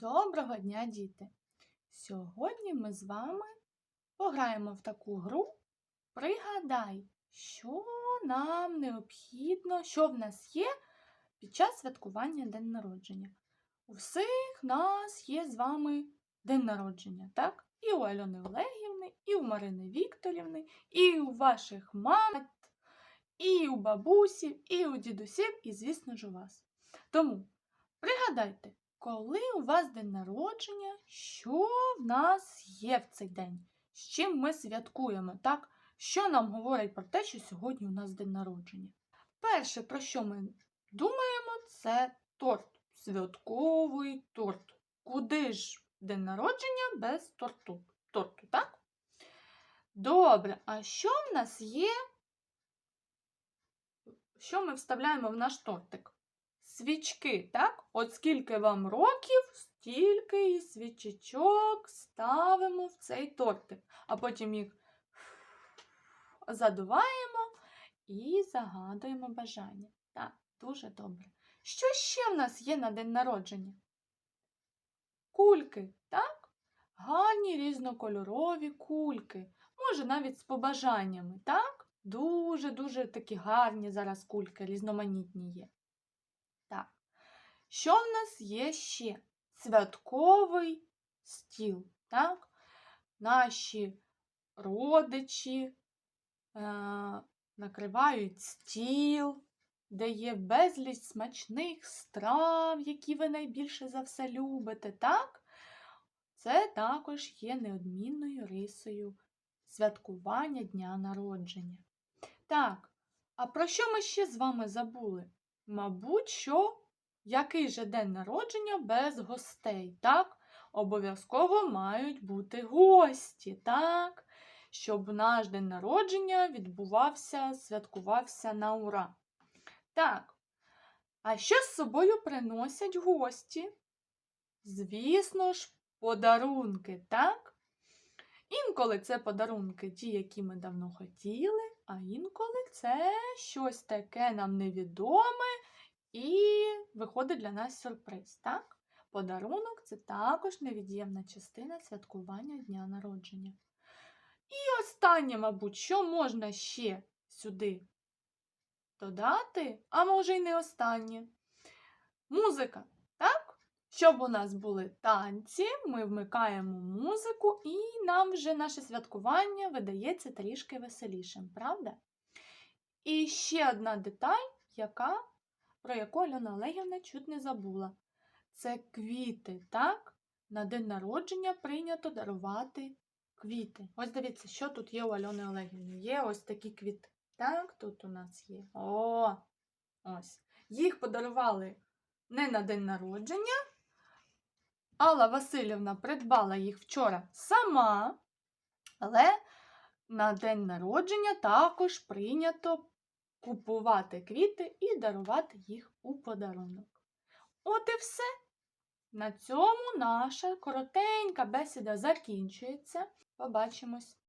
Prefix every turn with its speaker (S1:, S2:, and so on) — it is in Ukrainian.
S1: Доброго дня, діти! Сьогодні ми з вами пограємо в таку гру. Пригадай, що нам необхідно, що в нас є під час святкування день народження. У всіх нас є з вами день народження, так? І у Альони Олегівни, і у Марини Вікторівни, і у ваших мам, і у бабусів, і у дідусів, і, звісно ж, у вас. Тому пригадайте, коли у вас день народження, що в нас є в цей день? З чим ми святкуємо, так? Що нам говорить про те, що сьогодні у нас день народження? Перше, про що ми думаємо, це торт. Святковий торт. Куди ж день народження без торту? Торту, так? Добре, а що в нас є? Що ми вставляємо в наш тортик? Свічки, так? От скільки вам років, стільки і свічечок ставимо в цей тортик, а потім їх задуваємо і загадуємо бажання. Так, дуже добре. Що ще в нас є на день народження? Кульки, так? Гарні різнокольорові кульки. Може, навіть з побажаннями, так? Дуже-дуже такі гарні зараз кульки, різноманітні є. Так. Що в нас є ще? Святковий стіл. Так? Наші родичі е- накривають стіл, де є безліч смачних страв, які ви найбільше за все любите. Так? Це також є неодмінною рисою святкування дня народження. Так, а про що ми ще з вами забули? Мабуть, що який же день народження без гостей, так? Обов'язково мають бути гості, так? Щоб наш день народження відбувався, святкувався на ура. Так. А що з собою приносять гості? Звісно ж, подарунки, так? Інколи це подарунки ті, які ми давно хотіли, а інколи це щось таке нам невідоме і виходить для нас сюрприз, так? Подарунок це також невід'ємна частина святкування дня народження. І останнє, мабуть, що можна ще сюди додати, а може й не останнє. Музика? Щоб у нас були танці, ми вмикаємо музику, і нам вже наше святкування видається трішки веселішим, правда? І ще одна деталь, яка, про яку Альона Олегівна чуть не забула. Це квіти, так? На день народження прийнято дарувати квіти. Ось дивіться, що тут є у Альони Олегівни. Є ось такі квіти. Так, тут у нас є. О! Ось. Їх подарували не на день народження. Алла Васильівна придбала їх вчора сама, але на день народження також прийнято купувати квіти і дарувати їх у подарунок. От і все. На цьому наша коротенька бесіда закінчується. Побачимось